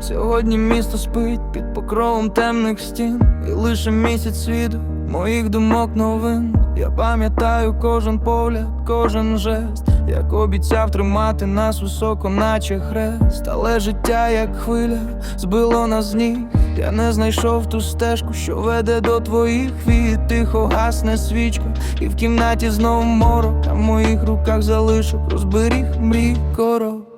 Сьогодні місто спить під покровом темних стін, і лише місяць світу моїх думок новин. Я пам'ятаю кожен погляд, кожен жест, як обіцяв тримати нас високо, наче хрест. Але життя, як хвиля, збило нас з ніг. Я не знайшов ту стежку, що веде до твоїх віт. Тихо гасне свічка, і в кімнаті знов морок. А в моїх руках залишок розберіг мрій корок.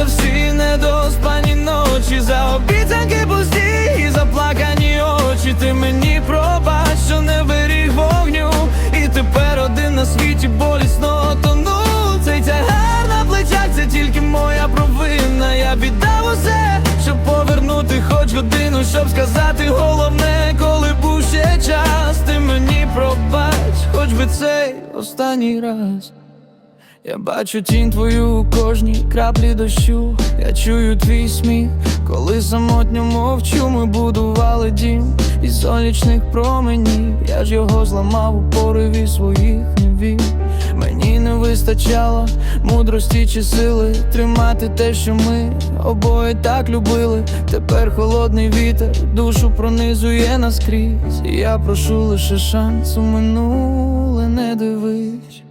За всі недоспані ночі, за обіцянки пусті і заплакані очі. Ти мені пробач, що не беріг вогню, і тепер один на світі болісно тону. Цей тягар на плечах, це тільки моя провина. Я віддав усе, щоб повернути хоч годину, щоб сказати головне, коли був ще час. Ти мені пробач, хоч би цей останній раз. Я бачу тінь твою у кожній краплі дощу. Я чую твій сміх, коли самотньо мовчу, ми будували дім із сонячних променів. Я ж його зламав у пориві своїх невів. Мені не вистачало мудрості чи сили тримати те, що ми обоє так любили. Тепер холодний вітер душу пронизує наскрізь. І я прошу лише шанс у минуле не дивись.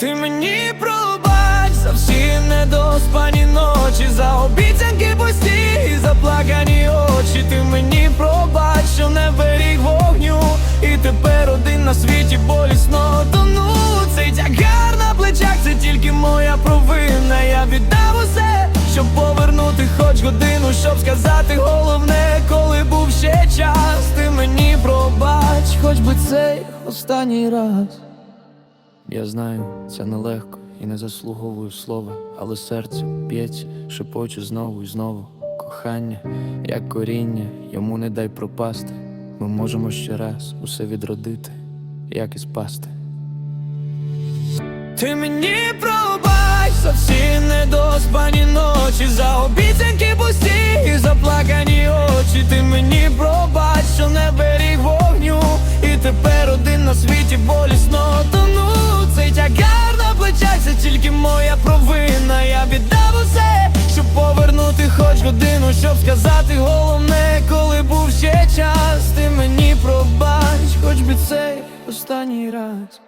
Ти мені пробач за всі недоспані ночі, за обіцянки пусті і заплакані очі. Ти мені пробач, що не беріг вогню, і тепер один на світі болісно тону. Цей тягар на плечах, це тільки моя провина. Я віддав усе, щоб повернути хоч годину, щоб сказати головне, коли був ще час. Ти мені пробач, хоч би цей останній раз. Я знаю, це нелегко і не заслуговую слова, але серце б'ється, шепоче знову і знову. Кохання, як коріння, йому не дай пропасти. Ми можемо ще раз усе відродити, як і спасти. Ти мені пробач за всі недоспані ночі, за обіцянки пусті і заплакані очі. Ти мені пробач, що не беріг вогню, і тепер один на світі болісно це тільки моя провина. Я віддав усе, щоб повернути хоч годину, щоб сказати головне, коли був ще час. Ти мені пробач, хоч би цей останній раз.